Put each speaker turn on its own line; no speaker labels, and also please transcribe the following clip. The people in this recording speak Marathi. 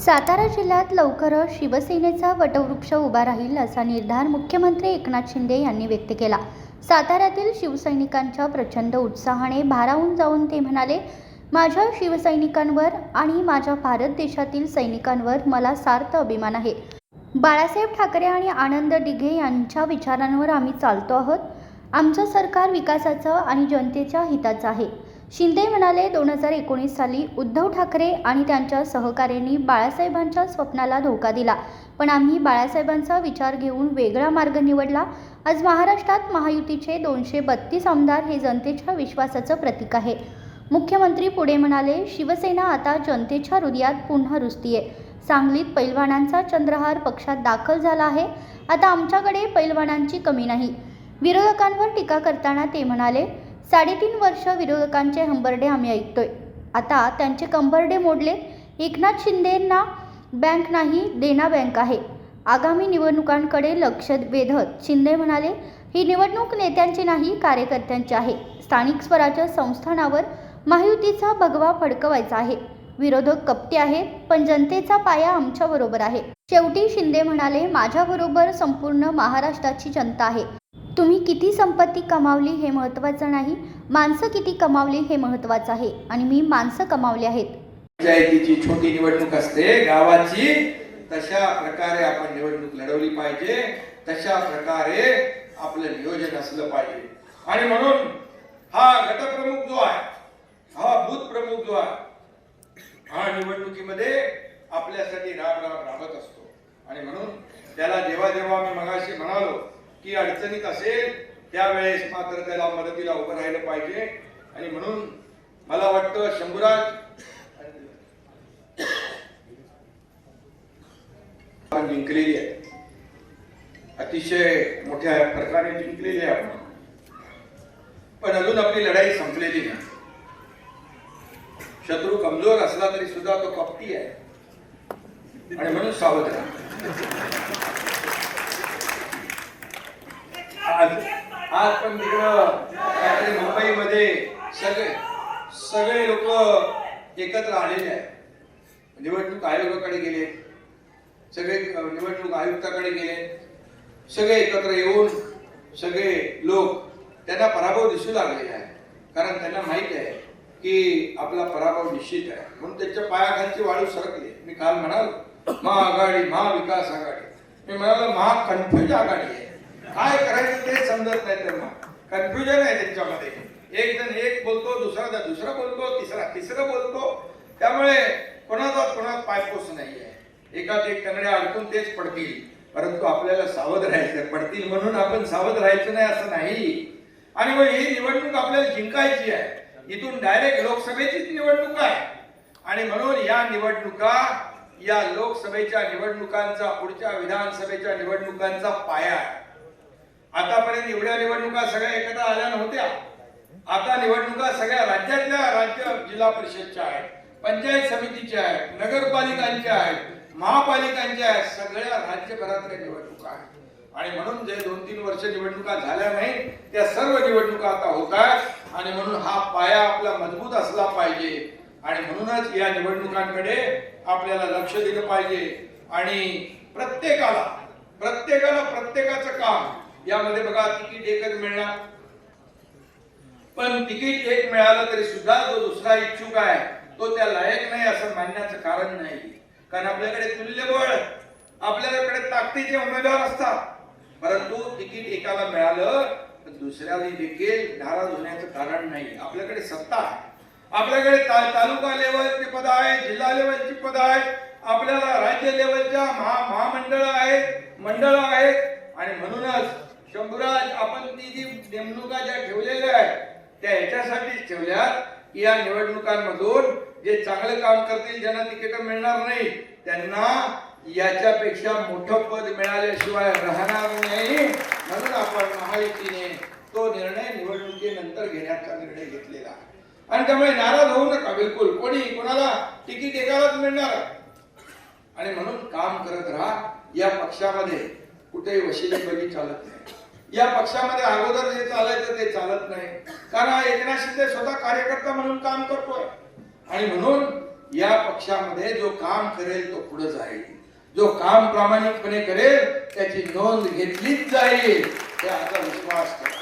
सातारा जिल्ह्यात लवकरच शिवसेनेचा वटवृक्ष उभा राहील असा निर्धार मुख्यमंत्री एकनाथ शिंदे यांनी व्यक्त केला. साताऱ्यातील शिवसैनिकांच्या प्रचंड उत्साहाने भारावून जाऊन ते म्हणाले माझ्या शिवसैनिकांवर आणि माझ्या भारत देशातील सैनिकांवर मला सार्थ अभिमान आहे. बाळासाहेब ठाकरे आणि आनंद डिघे यांच्या विचारांवर आम्ही चालतो आहोत. आमचं सरकार विकासाचं आणि जनतेच्या हिताचं आहे. शिंदे म्हणाले दोन हजार एकोणीस साली उद्धव ठाकरे आणि त्यांच्या सहकाऱ्यांनी बाळासाहेबांच्या स्वप्नाला धोका दिला. पण आम्ही बाळासाहेबांचा विचार घेऊन वेगळा मार्ग निवडला. आज महाराष्ट्रात महायुतीचे दोनशे बत्तीस आमदार हे जनतेच्या विश्वासाचं प्रतीक आहे. मुख्यमंत्री पुढे म्हणाले शिवसेना आता जनतेच्या हृदयात पुन्हा रुजतीये. सांगलीत पैलवानांचा चंद्रहार पक्षात दाखल झाला आहे. आता आमच्याकडे पैलवानांची कमी नाही. विरोधकांवर टीका करताना ते म्हणाले साडेतीन वर्ष विरोधकांचे हंबरडे आम्ही ऐकतोय. आता त्यांचे कंबरडे मोडलेत एकनाथ शिंदेंना बँक नाही देना बँक आहे. आगामी निवडणुकांकडे लक्ष वेधत शिंदे म्हणाले ही निवडणूक नेत्यांची नाही कार्यकर्त्यांची आहे. स्थानिक स्वराज्य संस्थानावर महायुतीचा भगवा फडकवायचा आहे. विरोधक कपटे आहेत पण जनतेचा पाया आमच्याबरोबर आहे. शेवटी शिंदे म्हणाले माझ्याबरोबर संपूर्ण महाराष्ट्राची जनता आहे. तुम्ही किती संपत्ती कमावली हे महत्त्वाचं नाही माणसं किती कमावली हे महत्त्वाचं आहे आणि मी माणसं कमावली आहेत.
पंचायतीची छोटी निवडणूक असते गावाची तशा प्रकारे आपण निवडणूक लढवली पाहिजे तशा प्रकारे आपलं नियोजन असलं पाहिजे. आणि म्हणून हा गटप्रमुख जो आहे हा बूथ प्रमुख जो आहे हा निवडणुकीमध्ये आपल्यासाठी राब राब राबत असतो. आणि म्हणून त्याला जेव्हा जेव्हा मी मगाशी म्हणालो की अडचणीत असेल त्यावेळेस मात्र त्याला मदतीला उभं राहिलं पाहिजे. आणि म्हणून मला वाटतं शंभूराज जिंकलेली आहे. अतिशय मोठ्या प्रकारे जिंकलेली आहे आपण. पण अजून आपली लढाई संपलेली नाही. शत्रू कमजोर असला तरी सुद्धा तो कपटी आहे. आणि म्हणून सावध राहा. आज आज पण तिकडं मुंबईमध्ये सगळे सगळे लोक एकत्र आलेले आहेत. निवडणूक आयोगाकडे गेले. सगळे निवडणूक आयुक्ताकडे गेले. सगळे एकत्र येऊन सगळे लोक त्यांना पराभव दिसू लागलेले आहे कारण त्यांना माहीत आहे की आपला पराभव निश्चित आहे. म्हणून त्यांच्या पायाखालची वाळू सरकली. मी काल म्हणाल महाआघाडी महाविकास आघाडी. मी म्हणालो महाकन्फ्युज आघाडी आहे. काय करायचं ते समजत नाही त्यांना. कन्फ्युजन आहे त्यांच्यामध्ये. एक जण एक बोलतो दुसरा जण दुसरा बोलतो तिसरा तिसरं बोलतो. त्यामुळे कोणाचा कोणात पायपोस नाही आहे एकात एक कन्नड्या अडकून तेच पडतील. परंतु आपल्याला सावध राहायचं पडतील म्हणून आपण सावध राहायचं नाही असं नाही. आणि मग ही निवडणूक आपल्याला जिंकायची आहे. इथून डायरेक्ट लोकसभेचीच निवडणूक आहे. आणि म्हणून या निवडणुका या लोकसभेच्या निवडणुकांचा पुढच्या विधानसभेच्या निवडणुकांचा पाया आहे. आतापर्यंत एवढ्या निवडणुका सगळ्या एकत्र आल्या नव्हत्या. आता निवडणुका सगळ्या राज्यातल्या राज्य जिल्हा परिषदच्या आहेत पंचायत समितीच्या आहेत नगरपालिकांच्या आहेत महापालिकांच्या आहेत सगळ्या राज्यभरातल्या निवडणुका आहेत. आणि म्हणून जे दोन तीन वर्ष निवडणुका झाल्या नाही त्या सर्व निवडणुका आता होत आहेत. आणि म्हणून हा पाया आपला मजबूत असला पाहिजे. आणि म्हणूनच या निवडणुकांकडे आपल्याला लक्ष दिलं पाहिजे. आणि प्रत्येकाला प्रत्येकाला प्रत्येकाचं काम यामध्ये बघा तिकीट एकच मिळणार. पण तिकीट एक मिळालं तरी सुद्धा जो दुसरा इच्छुक आहे तो त्या लायक नाही असं मानण्याचं कारण नाही. कारण आपल्याकडे तुल्यबळ आपल्याकडे ताकदीचे उमेदवार असतात. परंतु तिकीट एकाला मिळालं तर दुसऱ्याला देखील नाराज होण्याचं कारण नाही. आपल्याकडे सत्ता आहे. आपल्याकडे ता- तालुका लेवलची पद आहेत जिल्हा लेवलची पद आहेत. आपल्याला राज्य लेवलच्या महा महामंडळ आहेत मंडळ आहेत. आणि म्हणूनच शंभूराज आपण ती जी नेमणुका ज्या ठेवलेल्या आहेत त्या ह्याच्यासाठीच ठेवल्यात की या निवडणुकांमधून जे चांगलं काम करतील ज्यांना तिकीट मिळणार नाही त्यांना याच्यापेक्षा मोठं पद मिळाल्याशिवाय राहणार नाही. म्हणून आपण महायुतीने तो निर्णय निवडणुकीनंतर घेण्याचा निर्णय घेतलेला आणि त्यामुळे नाराज होऊ नका बिलकुल. कोणी कोणाला तिकीट एकालाच मिळणार? आणि म्हणून काम करत राहा. या पक्षामध्ये कुठेही वशिलेपणी चालत नाही. या पक्षामध्ये अगोदर जे चालायचं ते चालत नाही. कारण हा एकनाथ शिंदे स्वतः कार्यकर्ता म्हणून काम करतोय. आणि म्हणून या पक्षामध्ये जो काम करेल तो पुढे जाईल. जो काम प्रामाणिकपणे करेल त्याची नोंद घेतलीच जाईल. हे आता विश्वास करा